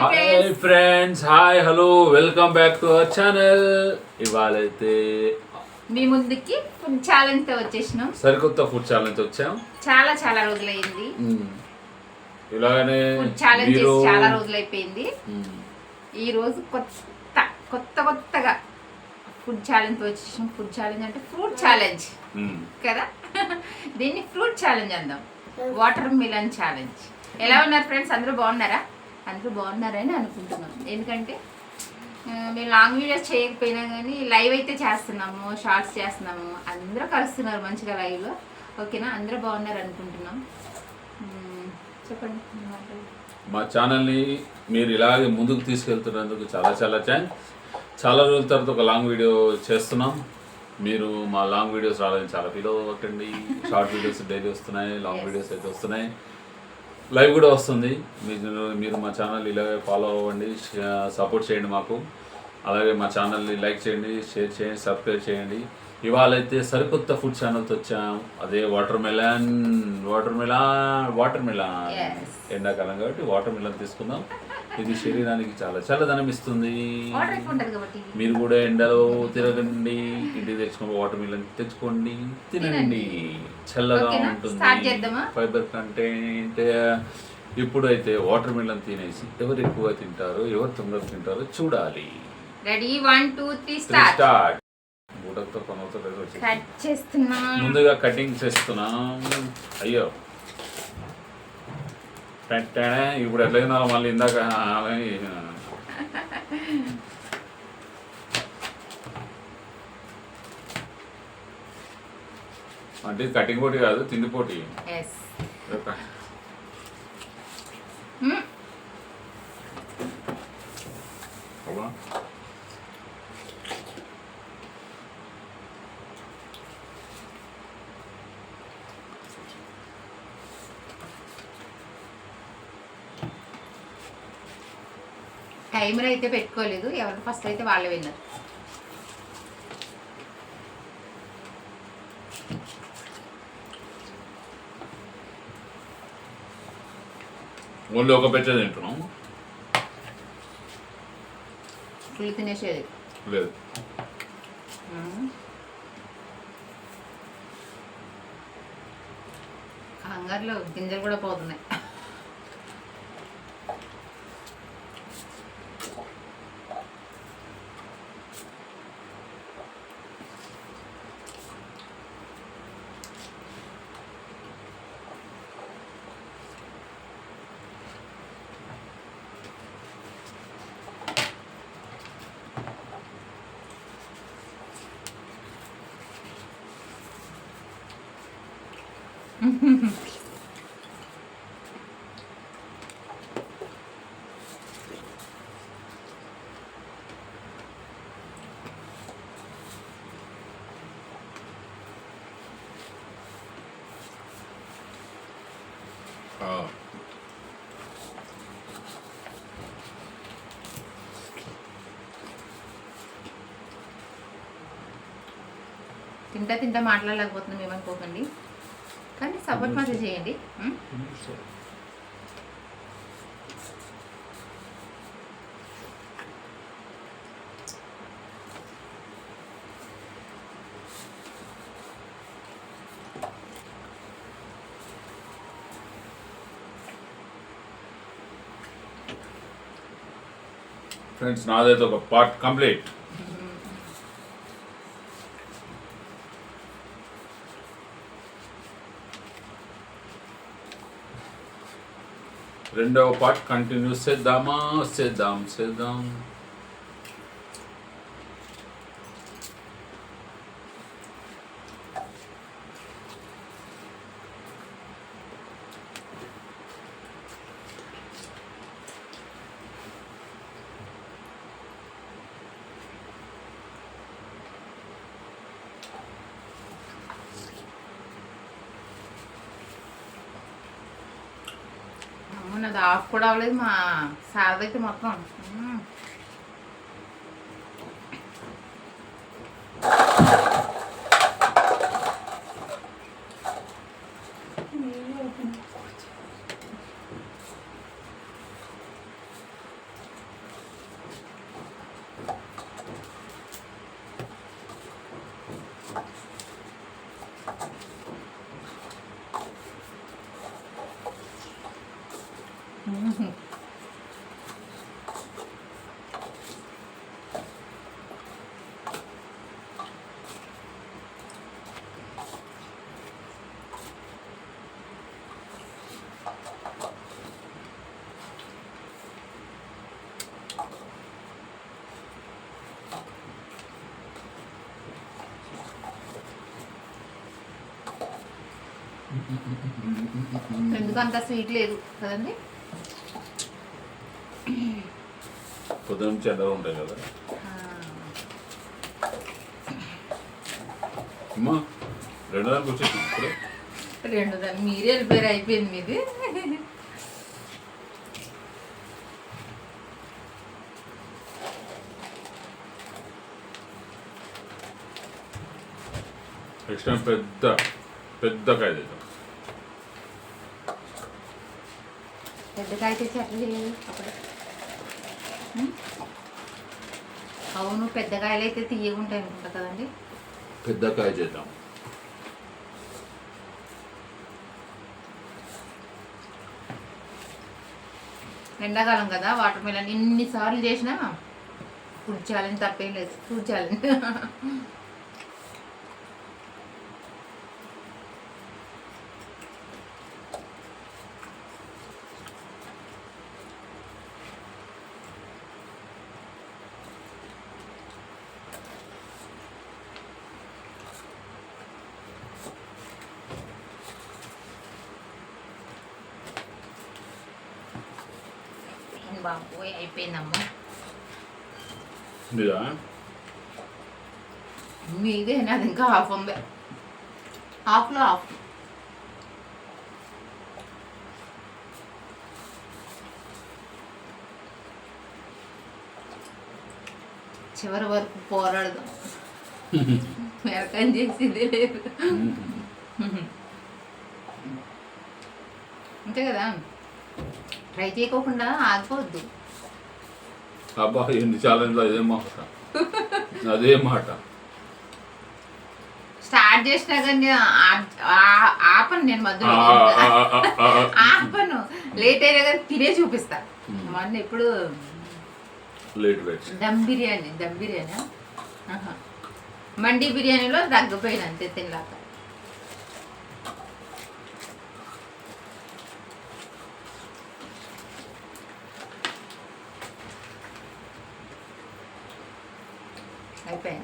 Hi friends hi hello welcome back to our channel ఇవాళైతే మీ ముందుకి food ఛాలెంజ్తో వచ్చేసినాం. సరికొత్త ఫుడ్ ఛాలెంజ్ వచ్చాం. చాలా చాలా రోజులైంది. మ్మ్. ఇలాగనే ఫుడ్ ఛాలెంజ్ చాలా రోజులైపోయింది. మ్మ్. ఈ రోజు కొత్త కొత్త కొత్తగా ఫుడ్ ఛాలెంజ్ వచ్చేసాం ఫుడ్ ఛాలెంజ్ అంటే ఫ్రూట్ ఛాలెంజ్ మ్మ్. కదా? దీన్ని ఫ్రూట్ ఛాలెంజ్ అందాం. వాటర్ మిలన్ ఛాలెంజ్ ఎలా ఉన్నారు ఫ్రెండ్స్ అందరూ బాగున్నారా? అందరూ బాగున్నారని అనుకుంటున్నాం. ఎందుకంటే మేము లాంగ్ వీడియోస్ చేయకపోయినా కానీ లైవ్ అయితే చేస్తున్నాము షార్ట్స్ చేస్తున్నాము. అందరూ కలుస్తున్నారు మంచిగా లైవ్లో ఓకేనా? అందరూ బాగున్నారు అనుకుంటున్నాం. చెప్పండి. మీ ఛానల్ని మీరు ఇలాగే ముందుకు తీసుకెళ్తున్నందుకు చాలా చాలా థ్యాంక్స్. చాలా రోజుల తర్వాత ఒక లాంగ్ వీడియో చేస్తున్నాం. మీరు మా లాంగ్ వీడియోస్ రావాలని చాలా ఫీల్ అవ్వకండి. షార్ట్ వీడియోస్ డైలీ వస్తున్నాయి లాంగ్. వీడియోస్ అయితే వస్తున్నాయి. లైవ్ కూడా వస్తుంది. మీరు మీరు మా ఛానల్ ఇలాగే ఫాలో అవ్వండి సపోర్ట్ చేయండి మాకు. అలాగే మా ఛానల్ని లైక్ చేయండి షేర్ చేయండి సబ్స్క్రైబ్ చేయండి. ఇవాళ అయితే సరికొత్త ఫుడ్ ఛానల్తో వచ్చాం. అదే water melon water melon water melon. ఎండాకాలం కాబట్టి వాటర్ మెలాన్ తీసుకుందాం. ఇది శరీరానికి చాలా చల్లదనం ఇస్తుంది. మీరు కూడా ఎండలో తిరగండి. ఇంటికి తెచ్చుకోండి వాటర్ మిలన్ తెచ్చుకోండి. తినండి. చల్లగా? ఉంటుంది? ఫైబర్ కంటెంట్ ఇప్పుడైతే వాటర్ మిలన్ తినేసి ఎవరు ఎక్కువ తింటారో ఎవరు తొందర తింటారో చూడాలి. Ready one two three start బుడతో కొనవతో వచ్చి కట్ చేస్తున్నా. ముందుగా కటింగ్ చేస్తున్నాం. అయ్యో. పెట్టానే ఇప్పుడు ఎట్లా తినాలో మళ్ళీ ఇందాక అలాగే. అంటే కటింగ్ పోటీ కాదు తిండి పోటీ. అవ్వా. టైమర్ అయితే పెట్టుకోలేదు. ఎవరు ఫస్ట్ అయితే వాళ్ళే విన్నారు. ఓన్లీ ఒక పెట్టే తింటున్నాం. ఫుల్ తినేసేది. లేదు. హంగర్లో గింజలు కూడా పోతున్నాయి. తింటా తింటా మాట్లాడలేకపోతున్నాం ఏమనుకోకండి. కానీ సపోర్ట్ మాత్రం చేయండి. ఫ్రెండ్స్ నాదైతే ఒక పార్ట్ కంప్లీట్. రెండవ పార్ట్ కంటిన్యూ చేద్దామా? చేద్దాం చేద్దాం అమ్మ నాది ఆఫ్ కూడా అవ్వలేదు. మా సార్ అయితే మొత్తం ఎందుకంత స్వీట్ లేదు కదండి? పొద్దున నుంచి ఎండలు ఉంటాయి కదా ఆ, అమ్మా రెండు దానికి వచ్చేసి ఇప్పుడు రెండు దాన్ని మీరే వెళ్ళిపోయారు అయిపోయింది మీది నెక్స్ట్ టైం పెద్ద పెద్ద కాయ తెద్దాం పెద్ద కాయ తెచ్చి ఎట్లా చేయాలి అప్పుడు ఉం? అవును పెద్ద కాయలు అయితే తీయగుంటాయి అనుకుంటా కదండి. పెద్ద కాయ చేద్దాం. ఎండాకాలం కదా వాటర్ మిలన్ ఎన్నిసార్లు చేసినా ఫుడ్ ఛాలెంజ్ తప్పేం లేదు. ఫుడ్ ఛాలెంజ్ బాబోయ్ అయిపోయిందమ్మా ఇదా మీదే నాది ఇంకా హాఫ్ ఉంది హాఫ్లో హాఫ్ చివరి వరకు పోరాడదాం మెరకం చేసేది లేదు అంతే కదా ట్రై చేయకోకుండా ఆగిపోవద్దు. అబ్బా ఎన్ని ఛాలెంజ్లో అదే మాట. అదే మాట. స్టార్ట్ చేసినా కానీ ఆపను నేను మధ్యలో. ఆ. ఆపను. లేట్ అయినా కానీ తినే చూపిస్తా. Hmm. మొన్న ఇప్పుడు లేట్ దమ్ బిర్యానీ దమ్ బిర్యానీ. మండి బిర్యానీలో తగ్గిపోయిన అంతే తినలాక. అయిపోయా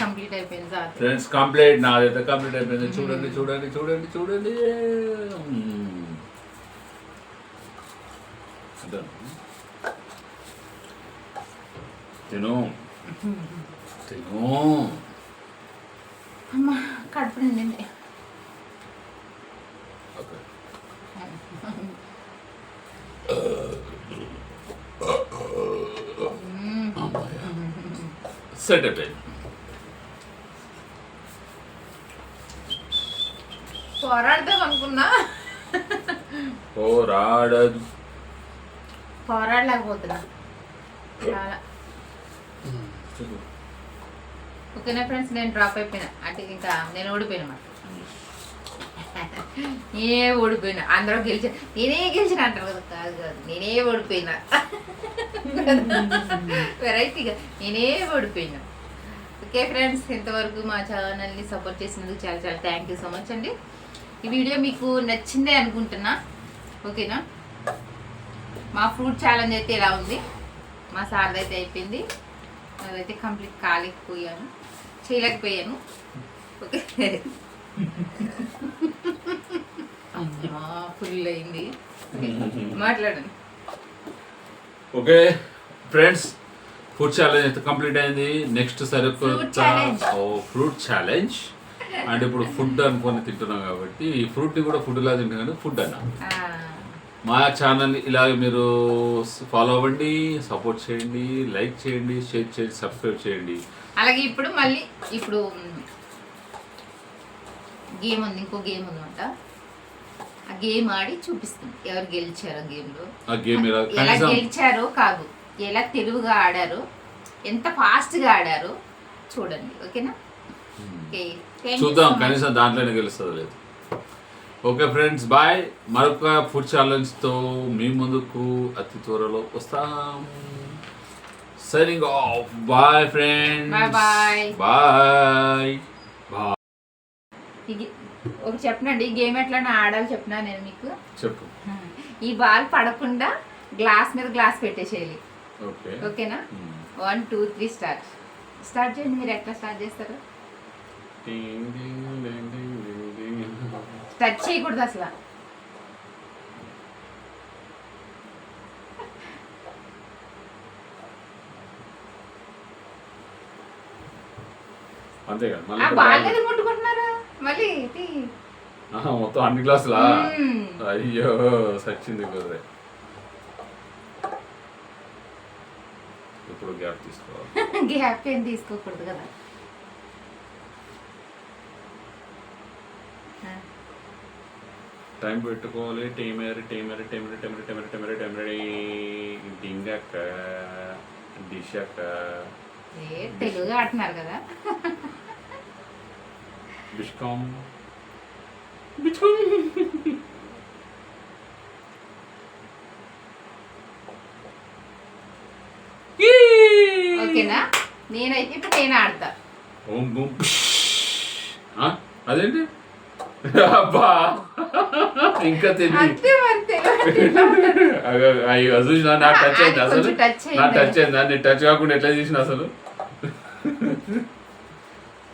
కంప్లీట్ అయిపోయింది సార్ ఫ్రెండ్స్ కంప్లీట్ నాదైతే కంప్లీట్ అయిపోయింది చూడండి చూడండి చూడండి చూడండి మ్మ్. అదే. తిను. తిను. అమ్మ కడుపు నిండింది. సెట్ అయిపోయింది. పోరాడదాం అనుకున్నా. పోరాడదు. పోరాడలేకపోతున్నా. చాలా. ఓకేనా ఫ్రెండ్స్? నేను డ్రాప్ అయిపోయినా. అంటే ఇంకా నేను ఓడిపోయినా అన్నమాట. నేనే ఓడిపోయినా. అందరూ గెలిచిన నేనే గెలిచిన అంటారు కదా. కాదు కాదు. నేనే ఓడిపోయినా. వెరైటీగా. నేనే ఓడిపోయినా. ఓకే ఫ్రెండ్స్ ఇంతవరకు మా ఛానల్ని సపోర్ట్ చేసినందుకు చాలా చాలా థ్యాంక్ యూ సో మచ్ అండి. ఈ వీడియో మీకు నచ్చిందే అనుకుంటున్నా. ఓకేనా? మా ఫ్రూట్ ఛాలెంజ్ అయితే ఎలా ఉంది. మా సార్ది అయితే అయిపోయింది. అదైతే కంప్లీట్ కాలేకపోయాను చేయలేకపోయాను. ఓకే. ఫుల్ అయింది. మాట్లాడండి. ఓకే ఫ్రెండ్స్ ఫుడ్ ఛాలెంజ్ అయితే కంప్లీట్ అయింది. Next challenge. Fruit challenge and ఇప్పుడు ఫుడ్ అనుకొని తింటున్నాం కాబట్టి ఈ ఫ్రూట్ని కూడా ఫుడ్ లా తింటాం కానీ ఫుడ్ అన్నా. మా ఛానల్ ఇలాగ మీరు ఫాలో అవ్వండి సపోర్ట్ చేయండి లైక్ చేయండి షేర్ చేయండి సబ్స్క్రైబ్ చేయండి. అలాగే ఇప్పుడు మళ్ళీ ఇప్పుడు గేమ్ ఉంది ఇంకో గేమ్ ఉందన్నమాట. ఆ గేమ్ ఆడి చూపిస్తుంది. ఎవరు గెలిచారో గేమ్లో. ఆ గేమ్ ఇలా ఎలా కనీసం గెలిచారో కాదు. ఎలా తెలివిగా ఆడారు ఎంత ఫాస్ట్గా ఆడారు చూడండి. ఓకేనా? ఓకే you చూద్దాం. కనీసం దాంట్లోనే గెలుస్తుంది లేదు. Okay friends bye. మరొక ఫుడ్ ఛాలెంజ్తో మీ ముందుకు అతి త్వరలో వస్తాం. Signing off bye friends. Bye bye ఒకటి చెప్పనండి ఈ గేమ్ ఎట్లా ఆడాలి చెప్పినా నేను మీకు? చెప్పు. ఈ బాల్ పడకుండా గ్లాస్ మీద గ్లాస్ పెట్టేసేయాలి. ఓకే. ఓకేనా. One two three start start చేయండి మీరు ఎట్లా స్టార్ట్ చేస్తారు? టచ్ చేయకూడదు అసలు. అంతే కదా మళ్ళీ ముట్టుకుంటున్నారు మళ్ళీ మొత్తం అన్ని గ్లాసులా. అయ్యో సచ్చింది కుదరే ఇప్పుడు గ్యాప్ తీసుకోవాలి. గ్యాప్ ఏం తీసుకోకూడదు కదా. టైం పెట్టుకోవాలి. Timer timer timer timer timer timer timer డింగక్క డిషక్క ఏ తెలుగు ఆడుతున్నారు కదా. బిష్కామ్ బిష్కామ్ ఓకేనా? నేనైతే ఇప్పుడు నేను ఆడతా. ఓం బూమ్? అదేంటి? అబ్బా. ఇంకా తెలియదు చూసిన నాకు టచ్ అయింది అసలు. నాకు టచ్ అయిందా. నేను టచ్ కాకుండా ఎట్లా చేసిన అసలు?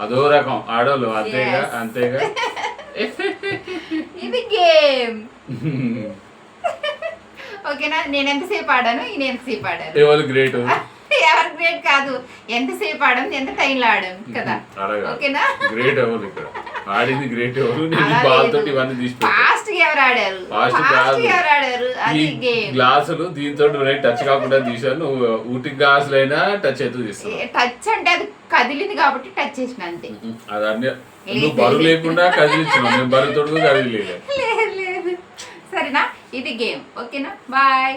అదో రకం. ఆడోళ్ళు అంతేగా. అంతేగా. ఇది గేమ్. ఓకేనా? నేను ఎంతసేపు ఆడాను? ఈయన ఎంతసేపు ఆడాను ఎవరు గ్రేట్? ఎవరి గ్రేట్ కాదు. ఎంతసేపు ఆడాం ఎంత టైంలో ఆడాం కదా. ఓకేనా? గ్రేట్ ఎవరు ఇక్కడ? ఆడింది గ్రేట్ ఎవరు? నేను బాల్. తోటి ఇవన్నీ తీసి. ఫాస్ట్ ఎవరు ఆడారు? ఫాస్ట్. ఎవరు ఆడారు? అది గేమ్ గ్లాసులు దీంతో టచ్ కాకుండా తీసాను నువ్వు ఊటి గ్లాసులు అయినా టచ్ అవుతూ తీస్తావు టచ్ అంటే అది కదిలింది కాబట్టి టచ్ చేసిన అంతే. అది అన్ని నువ్వు బరువు. లేకుండా కదిలిచ్చినావు నేను బరువు తోడు కదిలేదు లేదు లేదు. సరేనా? ఇది గేమ్ ఓకేనా? బాయ్